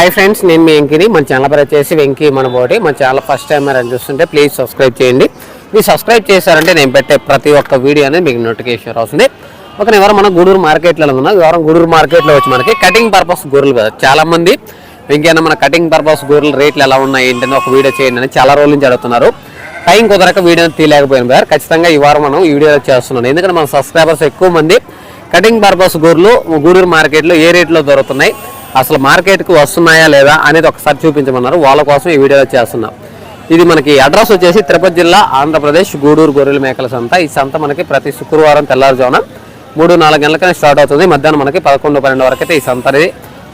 Hi friends నేను మీ వెంకిని. మన channel పేరు వచ్చేసి వెంకీ మన బోటి మన ఛానల్ ఫస్ట్ టైం అని చూస్తుంటే ప్లీజ్ సబ్స్క్రైబ్ చేయండి. మీరు సబ్స్క్రైబ్ చేశారంటే నేను పెట్టే ప్రతి ఒక్క వీడియో అనేది మీకు నోటిఫికేషన్ వస్తుంది ఒక ఎవరు మన గూడూరు మార్కెట్లో ఉన్నాం ఎవరం గూడూరు మార్కెట్లో వచ్చి మనకి కటింగ్ పర్పస్ గొర్రెలు కదా. చాలామంది మన కటింగ్ పర్పస్ గొర్రెలు రేట్లు ఎలా ఉన్నాయి ఏంటని ఒక వీడియో చేయండి అని చాలా రోజుల నుంచి అడుగుతున్నారు. టైం కుదరక వీడియో తీయలేకపోయాను సార్ ఖచ్చితంగా ఈ వారం మనం ఈ వీడియో చేస్తున్నాను ఎందుకంటే మన సబ్స్క్రైబర్స్ ఎక్కువ మంది కటింగ్ పర్పస్ గొర్రెలు గూడూరు మార్కెట్లో ఏ రేట్లో దొరుకుతున్నాయి అసలు మార్కెట్కి వస్తున్నాయా లేదా అనేది ఒకసారి చూపించమన్నారు. వాళ్ళ కోసం ఈ వీడియో చేస్తున్నాం. ఇది మనకి అడ్రస్ వచ్చేసి తిరుపతి జిల్లా ఆంధ్రప్రదేశ్ గూడూరు గొర్రెల మేకల సంత. ఈ సంత మనకి ప్రతి శుక్రవారం తెల్లారుజామున మూడు నాలుగు గంటలకనే స్టార్ట్ అవుతుంది. మధ్యాహ్నం మనకి పదకొండు పన్నెండు వరకు అయితే ఈ సంత అనేది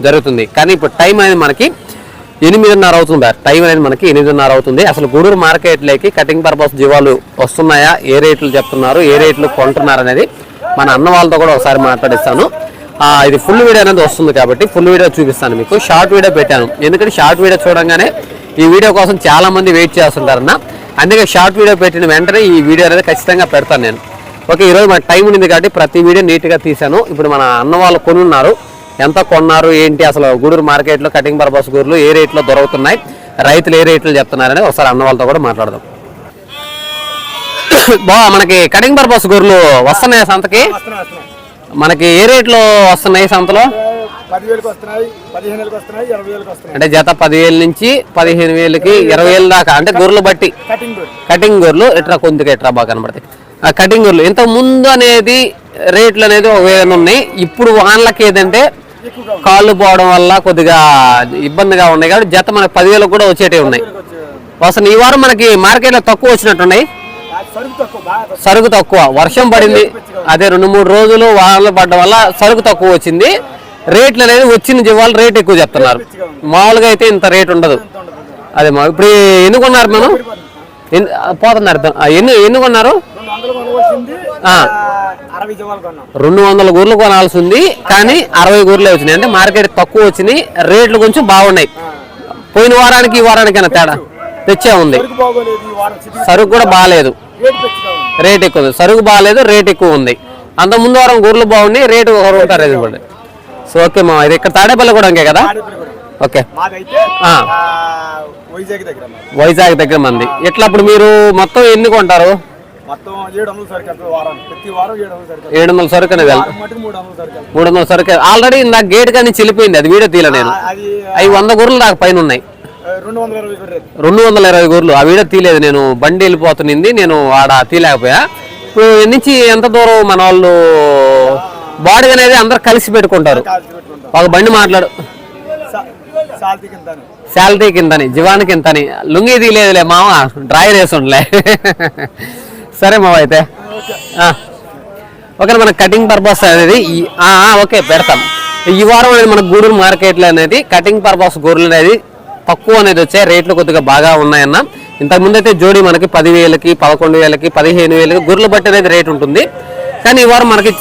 జరుగుతుంది. కానీ ఇప్పుడు టైం అనేది మనకి ఎనిమిదిన్నర అవుతుంది సార్ టైం అనేది మనకి ఎనిమిదిన్నర అవుతుంది. అసలు గూడూరు మార్కెట్లోకి కటింగ్ పర్పస్ జీవాలు వస్తున్నాయా? ఏ రేట్లు చెప్తున్నారు? ఏ రేట్లు కొంటున్నారు అనేది మన అన్న వాళ్ళతో కూడా ఒకసారి మాట్లాడిస్తాను. ఇది ఫుల్ వీడియో అనేది వస్తుంది కాబట్టి ఫుల్ వీడియో చూపిస్తాను మీకు. షార్ట్ వీడియో పెట్టాను. ఎందుకంటే షార్ట్ వీడియో చూడంగానే ఈ వీడియో కోసం చాలా మంది వెయిట్ చేస్తుంటారన్న. అందుకే షార్ట్ వీడియో పెట్టిన వెంటనే ఈ వీడియో అనేది ఖచ్చితంగా పెడతాను నేను. ఓకే ఈరోజు మన టైం ఉంది కాబట్టి ప్రతి వీడియో నీట్గా తీశాను. ఇప్పుడు మన అన్న వాళ్ళు కొనున్నారు. ఎంత కొన్నారు ఏంటి అసలు గూడూరు మార్కెట్లో కటింగ్ పర్పస్ గూరులు ఏ రేట్లో దొరుకుతున్నాయి రైతులు ఏ రేట్లు చెప్తున్నారని ఒకసారి అన్న వాళ్ళతో కూడా మాట్లాడదాం. బా మనకి కటింగ్ పర్పస్ గొర్రెలు వస్తున్నాయి సంతకి? మనకి ఏ రేట్లో వస్తున్నాయి సంతలో? పదివేలకు వస్తున్నాయి పదిహేను వేలకు వస్తున్నాయి ఇరవై వేలకు వస్తున్నాయి. అంటే జత పదివేల నుంచి పదిహేను వేలకి ఇరవై వేలు దాకా అంటే గొర్రెలు బట్టి. కటింగ్ గొర్రెలు. ఎట్లా కొద్దిగా ఎట్లా బాగా కనబడతాయి. ఆ కటింగ్ గొర్రెలు ఇంత ముందు అనేది రేట్లు అనేది ఒక వేరే ఉన్నాయి ఇప్పుడు వానలకి ఏదంటే కాళ్ళు పోవడం వల్ల కొద్దిగా ఇబ్బందిగా ఉన్నాయి. కాబట్టి జత మనకి పదివేలకు కూడా వచ్చేటివి ఉన్నాయి. అసలు ఈ వారం మనకి మార్కెట్లో తక్కువ వచ్చినట్టున్నాయి. సరుకు తక్కువ వర్షం పడింది. అదే రెండు మూడు రోజులు వానలు పడడం వల్ల సరుకు తక్కువ వచ్చింది. రేట్లు అనేది వచ్చిన జీవాలు రేట్ ఎక్కువ చెప్తున్నారు మామూలుగా అయితే ఇంత రేట్ ఉండదు. అదే మా ఇప్పుడు ఎన్ని కొన్నారు మనం పోతున్నారు. ఎన్ని ఎన్ని కొన్నారు రెండు వందలు గూర్లు కొనాల్సి ఉంది కానీ అరవై గూర్లే వచ్చినాయి. అంటే మార్కెట్ తక్కువ వచ్చినాయి రేట్లు కొంచెం బాగున్నాయి. పోయిన వారానికి ఈ వారానికైనా తేడా తెచ్చే. ఉంది. సరుకు కూడా బాగాలేదు. రేటు ఎక్కువ సరుకు బాగాలేదు రేట్ ఎక్కువ ఉంది. అంత ముందు వారం గూర్లు బాగున్నాయి రేటు ఒక రూపాయి రేటు సో ఓకే మా ఇది ఇక్కడ తాడేపల్లి కూడా ఇంకే కదా. ఓకే వైజాగ్ దగ్గర మాది. వైజాగ్ దగ్గర మంది. ఎట్లా అప్పుడు మీరు మొత్తం ఎన్ని కొంటారు? ఏడు వందలు సరుకు అనేది మూడు వందలు సరుకు ఆల్రెడీ ఇందాక గేట్ కానీ చెల్లిపోయింది అది వీడియో తీయలే నేను. అవి వంద గూర్లు దాకా పైన ఉన్నాయి. రెండు వందల ఇరవై గూర్లు ఆ వీడియో తీయలేదు. నేను బండి వెళ్ళిపోతుంది నేను ఆడ తీయలేకపోయా. ఇప్పుడు నుంచి ఎంత దూరం మన వాళ్ళు బాడీ అనేది అందరు కలిసి పెట్టుకుంటారు. ఒక బండి మాట్లాడు. శాలరీ కింతని జీవానికి ఇంతని లుంగి తీయలేదులే మామ డ్రాయర్ వేసుండలే. సరే మామ అయితే. ఓకే. మన కటింగ్ పర్పస్ అనేది ఓకే పెడతాం. ఈ వారం అనేది మన గూడూరు మార్కెట్లో అనేది కటింగ్ పర్పస్ గొర్రెలు అనేది తక్కువ అనేది వచ్చాయి రేట్లు కొద్దిగా బాగా ఉన్నాయన్న. ఇంతకుముందు అయితే జోడి మనకి పదివేలకి పదకొండు వేలకి పదిహేను వేలకి గొర్రెలు బట్టి అనేది రేట్ ఉంటుంది. కానీ ఈ వారం మనకి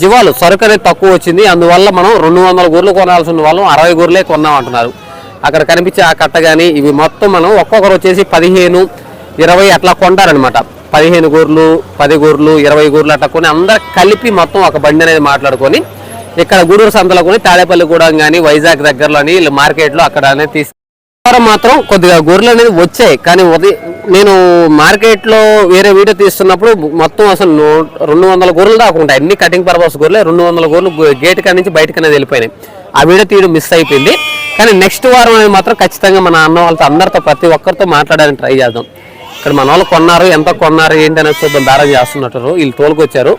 జీవాలు సరుకు అనేది తక్కువ వచ్చింది. అందువల్ల మనం రెండు వందల గొర్రెలు కొనాల్సి ఉన్న వాళ్ళం అరవై గొర్రెలే కొన్నాం అంటున్నారు. అక్కడ కనిపించే ఆ కట్ట కానీ ఇవి మొత్తం మనం ఒక్కొక్కరు వచ్చేసి పదిహేను ఇరవై అట్లా కొంటారనమాట పదిహేను గూర్లు పది గూర్లు ఇరవై గూర్లు అట్లా కొని అందరు కలిపి మొత్తం ఒక బండి అనేది మాట్లాడుకొని ఇక్కడ గూడూరు సంతలో కొని తాడేపల్లి కానీ వైజాగ్ దగ్గరలోని వీళ్ళు మార్కెట్లో అక్కడ అనేది వారం మాత్రం కొద్దిగా గొర్రెలు అనేది వచ్చాయి. కానీ ఉదయం నేను మార్కెట్లో వేరే వీడియో తీస్తున్నప్పుడు మొత్తం అసలు రెండు వందల గొర్రెలు దాకా ఉంటాయి. అన్ని కటింగ్ పర్పస్ గొర్రెలు. రెండు వందల గొర్రెలు గేట్ కాడి నుంచి బయటకు అనేది వెళ్ళిపోయినాయి. ఆ వీడియో తీయడం మిస్ అయిపోయింది. కానీ నెక్స్ట్ వారం అనేది మాత్రం ఖచ్చితంగా మన అన్న వాళ్ళతో అందరితో ప్రతి ఒక్కరితో మాట్లాడడానికి ట్రై చేద్దాం. ఇక్కడ మన వాళ్ళు కొన్నారు ఎంత కొన్నారు ఏంటి అనేది చూద్దాం. బేరం చేస్తున్నట్టు వీళ్ళు తోలుకొచ్చారు.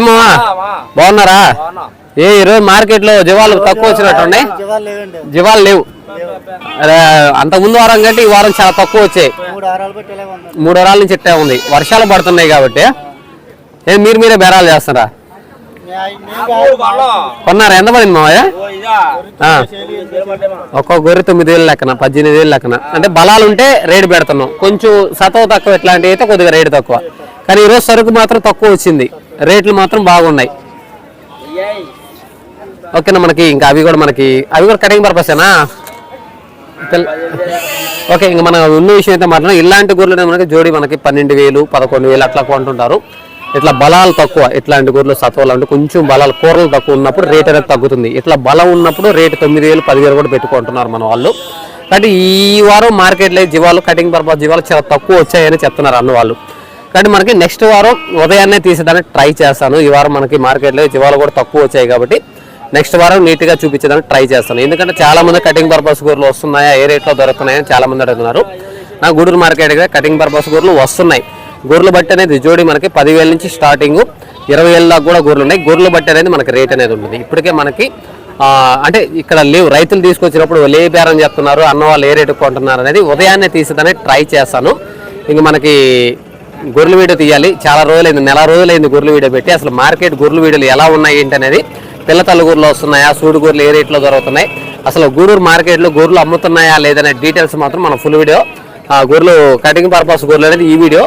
ఏమో బాగున్నారా? ఏ ఈరోజు మార్కెట్లో జీవాలు తక్కువ వచ్చినట్టున్నాయి జీవాలు లేవు. అంత ముందు వారం కంటే ఈ వారం చాలా తక్కువ వచ్చాయి. మూడు వారాల నుంచి ఇట్టే ఉంది. వర్షాలు పడుతున్నాయి కాబట్టి. ఏ మీరు మీరే బేరాలు చేస్తారా? కొన్నారా? ఎంత పడింది మావయ్య? ఆ. ఒక్కో గొర్రె తొమ్మిది వేలు లెక్కన పద్దెనిమిది వేలు లెక్కన. అంటే బలాలు ఉంటే రేటు పెడుతున్నాం. కొంచెం సతవ తక్కువ ఇట్లాంటివి అయితే కొద్దిగా రేటు తక్కువ. కానీ ఈరోజు సరుకు మాత్రం తక్కువ వచ్చింది. రేట్లు మాత్రం బాగున్నాయి. ఓకేనా మనకి? ఇంకా అవి కూడా మనకి అవి కూడా కటింగ్ పర్పసేనా తెల్- ఓకే ఇంకా మన ఉన్న విషయం అయితే మాత్రం ఇలాంటి గొర్రెలు మనకి జోడి మనకి పన్నెండు వేలు పదకొండు వేలు అట్లా కొంటుంటారు. ఇట్లా బలాలు తక్కువ ఇట్లాంటి గొర్రెలు సత్వాలు అంటే కొంచెం బలాలు కూరలు తక్కువ ఉన్నప్పుడు రేట్ అనేది తగ్గుతుంది. ఇట్లా బలం ఉన్నప్పుడు రేటు తొమ్మిది వేలు పదివేలు కూడా పెట్టుకుంటున్నారు మన వాళ్ళు. కాబట్టి ఈ వారం మార్కెట్లో జీవాలు కటింగ్ పర్పస్ జీవాలు చాలా తక్కువ వచ్చాయని చెప్తున్నారు అన్న వాళ్ళు. కానీ మనకి నెక్స్ట్ వారం ఉదయాన్నే తీసేదానికి ట్రై చేస్తాను. ఈ వారం మనకి మార్కెట్లో జీవాలు కూడా తక్కువ వచ్చాయి కాబట్టి నెక్స్ట్ వారం నీట్గా చూపించడానికి ట్రై చేస్తాను. ఎందుకంటే చాలామంది కటింగ్ పర్పస్ గొర్రెలు వస్తున్నాయా ఏ రేట్లో దొరుకుతున్నాయని చాలామంది అడుగుతున్నారు. నా గూడూరు మార్కెట్ కటింగ్ పర్పస్ గొర్రెలు వస్తున్నాయి. గొర్రెలు బట్టి అనేది జోడి మనకి పదివేల నుంచి స్టార్టింగ్ ఇరవై వేల దాకా కూడా గొర్రెలు ఉన్నాయి. గొర్రెలు బట్టి అనేది మనకి రేట్ అనేది ఉంటుంది. ఇప్పటికే మనకి అంటే ఇక్కడ లేవు. రైతులు తీసుకొచ్చినప్పుడు లే ఏ బేరం చెప్తున్నారు అన్న వాళ్ళు ఏ రేటు కొంటున్నారు అనేది ఉదయాన్నే తీసేదానికి ట్రై చేస్తాను. ఇంక మనకి గొర్రెల వీడియో తీయాలి. చాలా రోజులైంది నెల రోజులైంది గొర్రెల వీడియో పెట్టి. అసలు మార్కెట్ గొర్రెల వీడియోలు ఎలా ఉన్నాయి ఏంటి అనేది పిల్ల తల్లి వస్తున్నాయా? సూడు గొర్రెలు ఏ రేట్లో దొరుకుతున్నాయి? అసలు గూడూరు మార్కెట్లో గొర్రెలు అమ్ముతున్నాయా లేదనే డీటెయిల్స్ మాత్రం మన ఫుల్ వీడియో ఆ గొర్రెలు కటింగ్ పర్పస్ గొర్రెలు అనేది ఈ వీడియో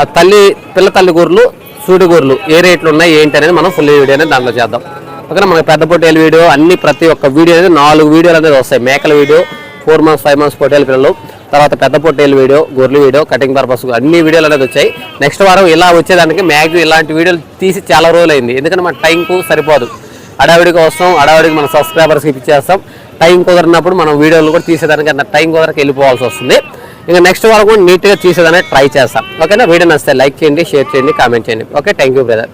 ఆ తల్లి పిల్ల తల్లి గొర్రెలు సూడి గొర్రెలు ఏ రేట్లు ఉన్నాయి ఏంటి అనేది మనం ఫుల్ వీడియో అనేది దాంట్లో చేద్దాం. ఓకేనా? మనకి పెద్ద పొట్టేలు వీడియో అన్ని ప్రతి ఒక్క వీడియో అనేది నాలుగు వీడియోలు అనేది వస్తాయి. మేకల video four months five months పొట్టేలు పిల్లలు తర్వాత పెద్ద పొట్టేలు వీడియో గొర్రెలు వీడియో కటింగ్ పర్పస్ అన్ని వీడియోలు అనేది వచ్చాయి. నెక్స్ట్ వారం ఇలా వచ్చేదానికి మ్యాక్సిమం ఇలాంటి వీడియోలు తీసి చాలా రోజులు అయింది ఎందుకంటే మన టైంకు సరిపోదు. అడావిడిగా వస్తాం అడావిడికి మన సబ్స్క్రైబర్స్కి ఇచ్చేస్తాం టైం కుదరినప్పుడు మనం వీడియోలు కూడా తీసేదానికి అంత టైం కుదరకు వెళ్ళిపోవాల్సి వస్తుంది. ఇంకా నెక్స్ట్ వరకు నీట్గా తీసేదానికి ట్రై చేస్తాం. ఓకేనా వీడియో నచ్చితే లైక్ చేయండి షేర్ చేయండి కామెంట్ చేయండి. Okay thank you brother